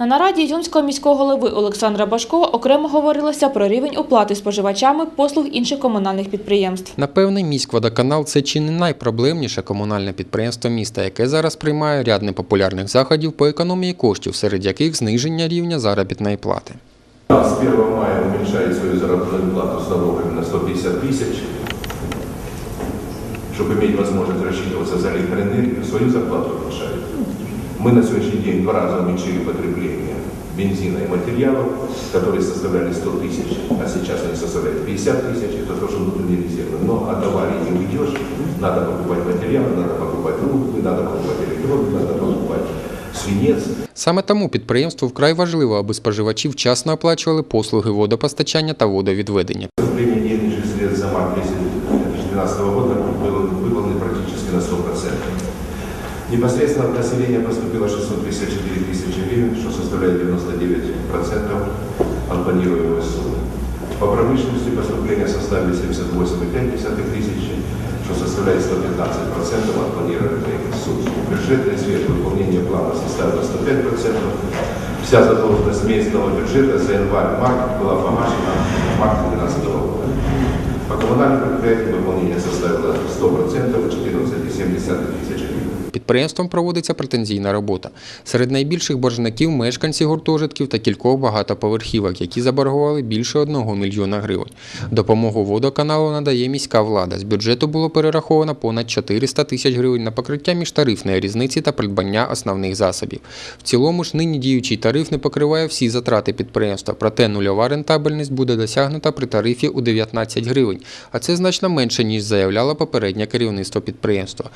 На нараді Ізюмського міського голови Олександра Башко окремо говорилося про рівень оплати споживачами послуг інших комунальних підприємств. Напевне, міськводоканал це чи не найпроблемніше комунальне підприємство міста, яке зараз приймає ряд непопулярних заходів по економії коштів, серед яких зниження рівня заробітної плати. С 1 мая уменьшает свою заработную плату с налогами на 150 тысяч, чтобы иметь возможность рассчитываться за электроэнергию, свою зарплату уменьшает. Мы на сегодняшний день два раза уменьшили потребление бензина и материалов, которые составляли 100 тысяч, а сейчас они составляют 50 тысяч, это тоже внутренние резервы. Но от аварии не уйдешь, надо покупать материалы, надо покупать трубы, надо покупать электроды, надо покупать свинец. Саме тому підприємству вкрай важливо, аби споживачі вчасно оплачували послуги водопостачання та водовідведення. Поступление денежных средств за март месяц 2012 года было выполнено практически на 100%. Непосредственно от населения поступило 654 тысячи гривен, что составляет 99% от планируемой суммы. По промышленности поступления составили 78,5 тысячи, что составляет 115% от планируемой суммы. Бюджетный свет выполнения плана составила 105%. Вся задолженность местного бюджета за январь-март была погашена в марте 2012 года. По коммунальным предприятиям выполнение составило 100%, 14,7 тысяч гривен. Підприємством проводиться претензійна робота. Серед найбільших боржників мешканці гуртожитків та кількох багатоповерхівок, які заборгували більше 1 мільйона гривень. Допомогу водоканалу надає міська влада. З бюджету було перераховано понад 400 тисяч гривень на покриття міжтарифної різниці та придбання основних засобів. В цілому ж нині діючий тариф не покриває всі затрати підприємства, проте нульова рентабельність буде досягнута при тарифі у 19 гривень, а це значно менше, ніж заявляло попереднє керівництво підприємства.